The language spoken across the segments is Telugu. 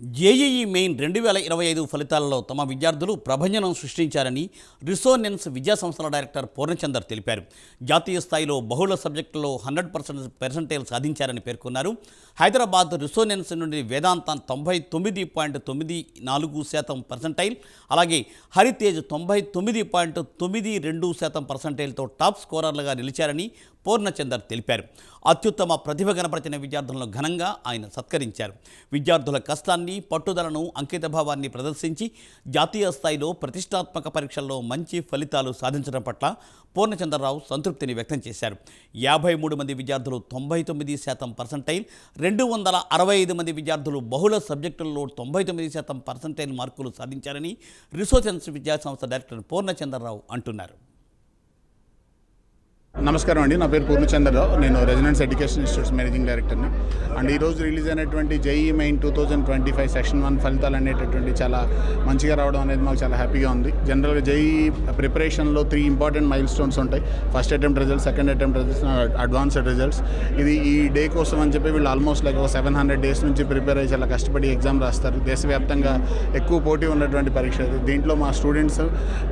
జేఈఈ మెయిన్ రెండు వేల ఇరవై ఐదు ఫలితాలలో తమ విద్యార్థులు ప్రభంజనం సృష్టించారని రిసోనెన్స్ విద్యా సంస్థల డైరెక్టర్ పూర్ణచందర్ తెలిపారు. జాతీయ స్థాయిలో బహుళ సబ్జెక్టుల్లో హండ్రెడ్ పర్సెంట్ పెర్సెంటేజ్ సాధించారని పేర్కొన్నారు. హైదరాబాద్ రిసోనెన్స్ నుండి వేదాంత తొంభై తొమ్మిది పాయింట్ తొమ్మిది నాలుగు శాతం పర్సెంటైల్ అలాగే హరితేజ్ తొంభై తొమ్మిది పాయింట్ తొమ్మిది రెండు శాతం పర్సెంటైల్తో టాప్ స్కోరర్లుగా నిలిచారని పూర్ణచందర్ తెలిపారు. అత్యుత్తమ ప్రతిభ కనపరిచిన విద్యార్థులను ఘనంగా ఆయన సత్కరించారు. విద్యార్థుల కష్టాన్ని పట్టుదలను అంకితభావాన్ని ప్రదర్శించి జాతీయ స్థాయిలో ప్రతిష్టాత్మక పరీక్షల్లో మంచి ఫలితాలు సాధించడం పట్ల పూర్ణచంద్రరావు సంతృప్తిని వ్యక్తం చేశారు. యాభై మూడు మంది విద్యార్థులు తొంభై తొమ్మిది శాతం పర్సంటైల్ రెండు వందల అరవై ఐదు మంది విద్యార్థులు బహుళ సబ్జెక్టుల్లో తొంభై తొమ్మిది శాతం పర్సంటైల్ మార్కులు సాధించారని రిసోర్సెన్స్ విద్యా సంస్థ డైరెక్టర్ పూర్ణచంద్రరావు అంటున్నారు. నమస్కారం అండి. నా పేరు పూర్ణచంద్రరావు. నేను రెసిడెన్స్ ఎడ్యుకేషన్ ఇన్స్టిట్యూట్స్ మేనేజింగ్ డైరెక్టర్ని. అండ్ ఈరోజు రిలీజ్ అయినటువంటి JEE main two thousand twenty five section one ఫలితాలు అనేటటువంటి చాలా మంచిగా రావడం అనేది మాకు చాలా హ్యాపీగా ఉంది. జనరల్గా జేఈ ప్రిపరేషన్లో త్రీ ఇంపార్టెంట్ మైల్ స్టోన్స్ ఉంటాయి. First attempt results second attempt results advanced results. ఇది ఈ డే కోసం అని చెప్పి వీళ్ళు ఆల్మోస్ట్ లైక్ ఒక సెవెన్ హండ్రెడ్ డేస్ నుంచి ప్రిపేర్ అయ్యి చాలా కష్టపడి ఎగ్జామ్ రాస్తారు. దేశవ్యాప్తంగా ఎక్కువ పోటీ ఉన్నటువంటి పరీక్ష దీంట్లో మా స్టూడెంట్స్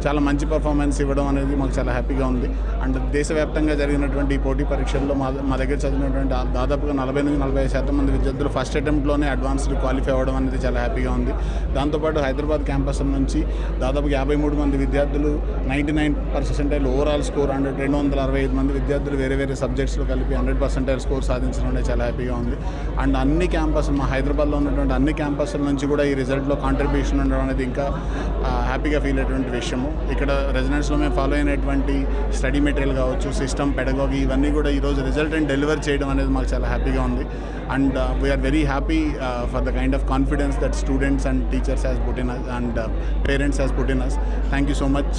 చాలా మంచి పర్ఫార్మెన్స్ ఇవ్వడం అనేది మాకు చాలా హ్యాపీగా ఉంది. అండ్ దేశవ్యాప్తంగా జరిగినటువంటి ఈ పోటీ పరీక్షల్లో మా మా దగ్గర చదివినటువంటి దాదాపుగా నలభై నుంచి నలభై శాతం మంది విద్యార్థులు ఫస్ట్ అటెంప్ట్లోనే అడ్వాన్స్డ్ క్వాలిఫై అవ్వడం అనేది చాలా హ్యాపీగా ఉంది. దాంతోపాటు హైదరాబాద్ క్యాంపస్ నుంచి దాదాపు యాభై మూడు మంది విద్యార్థులు ninety nine percentile overall score and రెండు వందల అరవై ఐదు మంది విద్యార్థులు వేరే వేరే సబ్జెక్ట్స్లో కలిపి హండ్రెడ్ పర్సెంటైల్ స్కోర్ సాధించడం అనేది చాలా హ్యాపీగా ఉంది. అండ్ అన్ని క్యాంపస్ మా హైదరాబాద్లో ఉన్నటువంటి అన్ని క్యాంపస్ల నుంచి కూడా ఈ రిజల్ట్లో కాంట్రిబ్యూషన్ ఉండడం అనేది ఇంకా హ్యాపీగా ఫీల్ అయ్యేటువంటి విషయము. ఇక్కడ రెసిడెన్స్లో మేము ఫాలో అయినటువంటి స్టడీ మెటీరియల్ కావచ్చు సిస్టమ్ పెడగాగి ఇవన్నీ కూడా ఈరోజు రిజల్ట్ అండ్ డెలివర్ చేయడం అనేది మాకు చాలా హ్యాపీగా ఉంది. And we're very happy for the kind of confidence that students and teachers has put us and parents has put us thank you so much